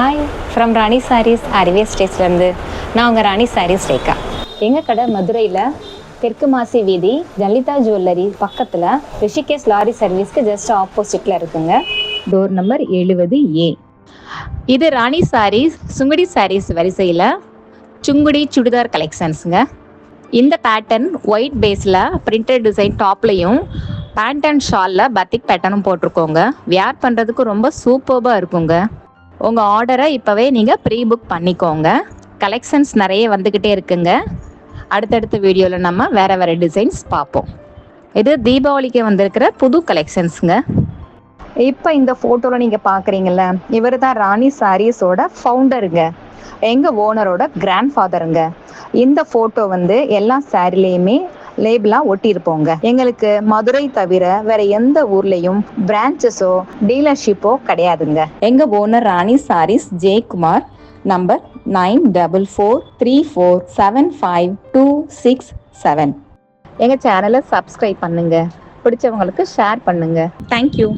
Hi from ராணி சாரீஸ் அறிவே ஸ்டேட்ஸ்லேருந்து நான் உங்கள் ராணி சாரீஸ் ரேகா. எங்கள் கடை? மதுரையில் தெற்கு மாசி வீதி லலிதா ஜுவல்லரி பக்கத்தில் ரிஷிகேஷ் லாரி சர்வீஸ்க்கு ஜஸ்ட் ஆப்போசிட்டில் இருக்குங்க. டோர் நம்பர் எழுபது ஏ இது ராணி சாரீஸ் சுங்குடி சாரீஸ் வரிசையில் சுங்குடி சுடிதார் கலெக்ஷன்ஸுங்க இந்த பேட்டர்ன் ஒயிட் பேஸில் பிரிண்டட் டிசைன் டாப்லையும் பேண்ட் அண்ட் ஷாலில் பத்திக் பேட்டர்னும் போட்டிருக்கோங்க. வியர் பண்ணுறதுக்கு ரொம்ப சூப்பர்பாக இருக்குங்க. உங்கள் ஆர்டரை இப்போவே நீங்கள் ப்ரீ புக் பண்ணிக்கோங்க. கலெக்ஷன்ஸ் நிறைய வந்துக்கிட்டே இருக்குங்க. அடுத்தடுத்த வீடியோவில் நம்ம வேறு வேறு டிசைன்ஸ் பார்ப்போம். இது தீபாவளிக்கு வந்திருக்கிற புது கலெக்ஷன்ஸுங்க இப்போ இந்த ஃபோட்டோவில் நீங்கள் பார்க்குறீங்கள இவர் தான் ராணி சாரீஸோட ஃபவுண்டருங்க எங்கள் ஓனரோட கிராண்ட் ஃபாதருங்க இந்த ஃபோட்டோ வந்து எல்லா சாரிலேயுமே லேபிளா ஒட்டியிருப்போங்க. எங்களுக்கு மதுரை தவிர வேற எந்த ஊர்லேயும் பிரான்ச்சஸோ டீலர்ஷிப்போ கிடையாதுங்க. எங்கள் owner Rani Sarees Jayakumar number nine double four three four seven five two six seven எங்கள் சேனலை சப்ஸ்கிரைப் பண்ணுங்க. பிடிச்சவங்களுக்கு ஷேர் பண்ணுங்க. தேங்க்யூ